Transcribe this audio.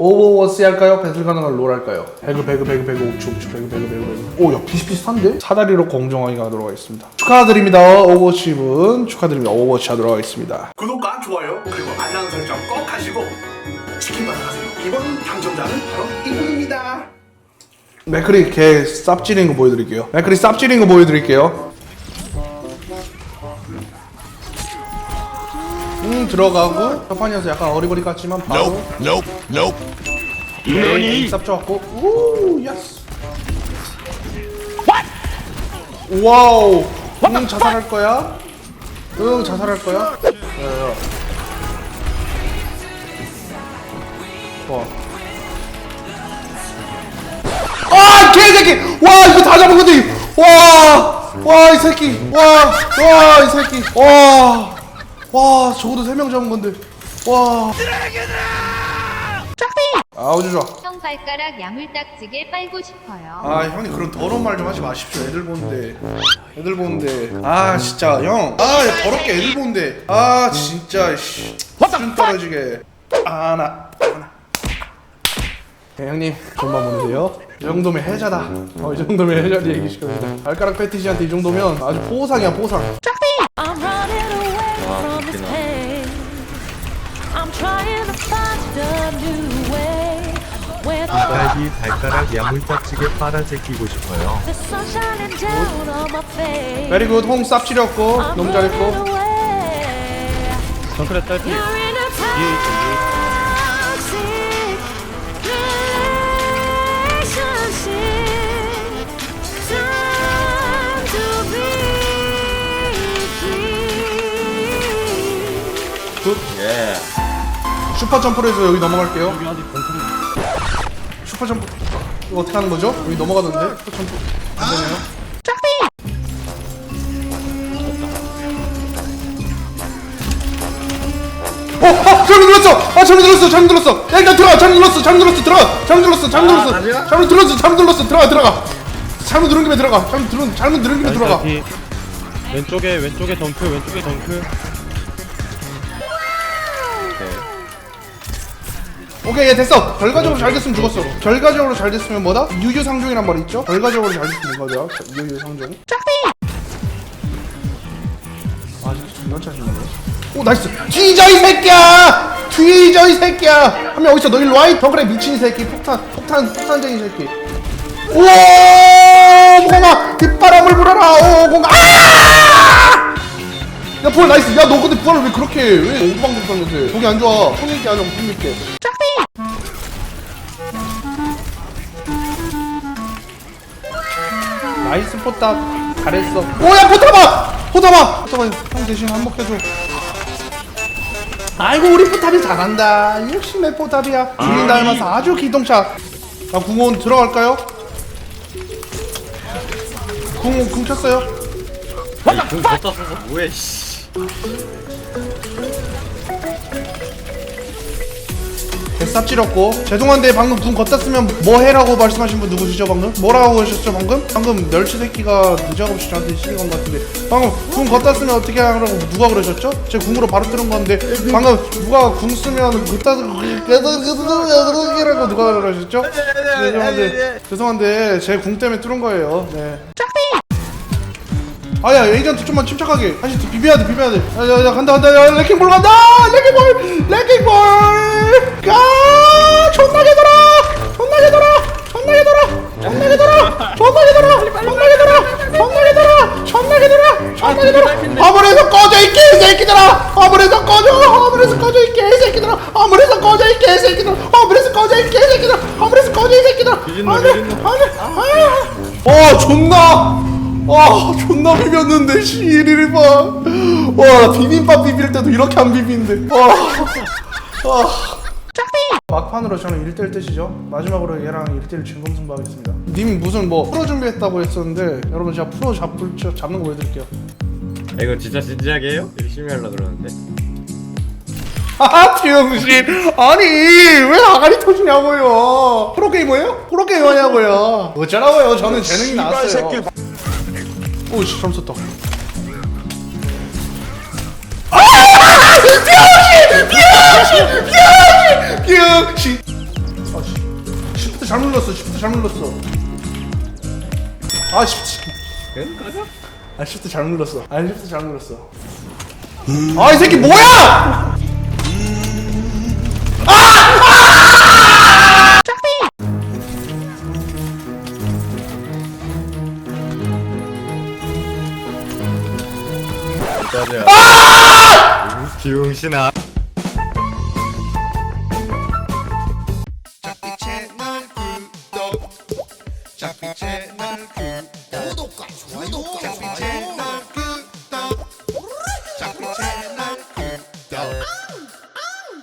오버워치 할까요? 배틀 가능한 롤 할까요? 배그 배그 배그 배그 옥추 옥추 배그 배그 배그 배그 오야 비슷비슷한데? 사다리로 공정하게 가도록 하겠습니다 축하드립니다 오버워치 분 축하드립니다 오버워치 하도록 하겠습니다 구독과 좋아요 그리고 알람 설정 꼭 하시고 치킨 받아가세요. 이번 당첨자는 바로 이분입니다. 맥크리 개 쌉지린 거 보여드릴게요 맥크리 쌉지린 거 보여드릴게요 음 들어가고 첫판이어서 약간 어리버리 같지만 바로 Nope, nope. 네, 쌉 좋았고. 우 예스 와우. 응 자살할 거야? 응 자살할 거야? 야야 좋아. 아 개새끼! 와 이거 다 잡은 건데 와와 이 새끼. 와와 이 새끼. 와 와 적어도 세명 잡은 건데. 와. 아우주 좋아 형 발가락 야물딱지게 빨고 싶어요. 아 형님 그런 더러운 말 좀 하지 마십시오. 애들 보는데. 애들 보는데. 아 진짜 형아 더럽게 애들 보는데. 아 진짜 씨. 수준 떨어지게. 아나 아나. 네, 형님. 좀만 보내세요? 이 정도면 해자다. 어 이 정도면 해자리 얘기 시켜줍니다 발가락 패티시한테 이 정도면 아주 포상이야 포상. I'm running 아, 웃기나. 아가이 발가락 야물딱지게 빨아제끼고 싶어요. 베리고 홍 쌉치렸고 너무 잘했고 정크렛 딸피. 굿 슈퍼 점프로 해서 여기 넘어갈게요 슈퍼 점프 이거 어떻게 하는 거죠? 여기 넘어가던데 슈퍼 점프 안 되네요 어! 어! 잘못 눌렀어! 아 잘못 눌렀어! 잘못 눌렀어! 야 일단 들어가! 잘못 눌렀어! 잘못 눌렀어! 들어가! 잘못 눌렀어! 잘못 눌렀어! 잘못 눌렀어! 잘못 눌렀어! 들어가! 들어가! 잘못 누른 김에 들어가! 잘못 누른 잘못 누른 김에 들어가! 왼쪽에 왼쪽에 덩크 왼쪽에 덩크 오케이 얘 됐어. 결과적으로 잘 됐으면 죽었어. 결과적으로 잘 됐으면 뭐다? 유유상종이란 말이 있죠? 결과적으로 잘 됐으면 이거죠 유유상종. 아 진짜 존나 짜증나네 오 나이스. 뒤져 이 새끼야! 뒤져 이 새끼야! 한 명 어딨어? 너 일로 와이 덩그레 미친 새끼. 폭탄 폭탄 폭탄쟁이 새끼. 오 공아! 뒷바람을 불어라. 오 공아! 아! 야 부활 나이스. 야너 근데 부활을 왜 그렇게 해? 왜 오방송 썼는데 거기 안 좋아. 풍있게 하자 풍있게 나이스 포탑 잘했어 오야 포탑아 포탑아 포탑아 형 대신 한몫해줘 아이고 우리 포탑이 잘한다 역시 내 포탑이야 주인 닮아서 아주 기동차 자 궁원 들어갈까요? 궁, 궁 쳤어요 궁 뭐해 씨 쌉 찌렸고. 죄송한데 방금 궁 걷다 쓰면 뭐 해라고 말씀하신 분 누구시죠 방금? 뭐라고 하셨죠 방금? 방금 멸치 새끼가 늦어없이 저한테 시간 것 같은데. 방금 궁 걷다 쓰면 어떻게 하라고 누가 그러셨죠? 제 궁으로 바로 뜨는 건데 방금 누가 궁 쓰면 걷다 쓰라고 누가 그러셨죠? 네, 죄송한데 죄송한데 제 궁 때문에 뚫은 거예요. 네. 아야 에이전트 좀만 침착하게. 다시 비벼야 돼 비벼야 돼. 야, 야, 야 간다 간다. 야 레킹볼 간다! 레킹볼! 레킹볼 가 존나게 돌아! 존나게 돌아! 존나게 돌아! 존나게 돌아! 존나게 돌아! 존나게 돌아! 존나게 돌아! 존나게 돌아! 존나게 돌아! 화물에서 꺼져 이 개새끼들아! 화물에서 꺼져! 화물에서 꺼져 이 개새끼들아! 화물에서 꺼져 이 개새끼들아! 화물에서 꺼져 이 개새끼들아! 화물에서 꺼져 이 새끼들아! 아니 아니 아니 어 존나! 아 존나 비볐는데 시리를 봐와 비빔밥 비빌 때도 이렇게 안 비비는데 와. 와. 막판으로 저는 1대1 뜻이죠. 마지막으로 얘랑 1대1 진검승부 하겠습니다. 님이 무슨 뭐 프로 준비했다고 했었는데 여러분 제가 프로 잡을, 잡는 거 보여드릴게요. 아, 이거 진짜 진지하게 해요? 열심히 하려고 그러는데. 아 병신. 아니 왜 아가리 터지냐고요? 프로게이머예요? 프로게이머냐고요? 어쩌라고요? 저는 재능이 나왔어요. 오씨 잘못 썼다. 아! 병신 병신 병신 아, 씨. 시프트 잘못 눌렀어. 시프트 잘못 눌렀어. 아, 시프트. 아, 시프트 잘못 눌렀어. 아, 시프트 잘못 눌렀어. 아, 이 새끼 뭐야! 맞아. 기웅신아. 구독. 구독. 구독과 좋아요. 짝빛 채널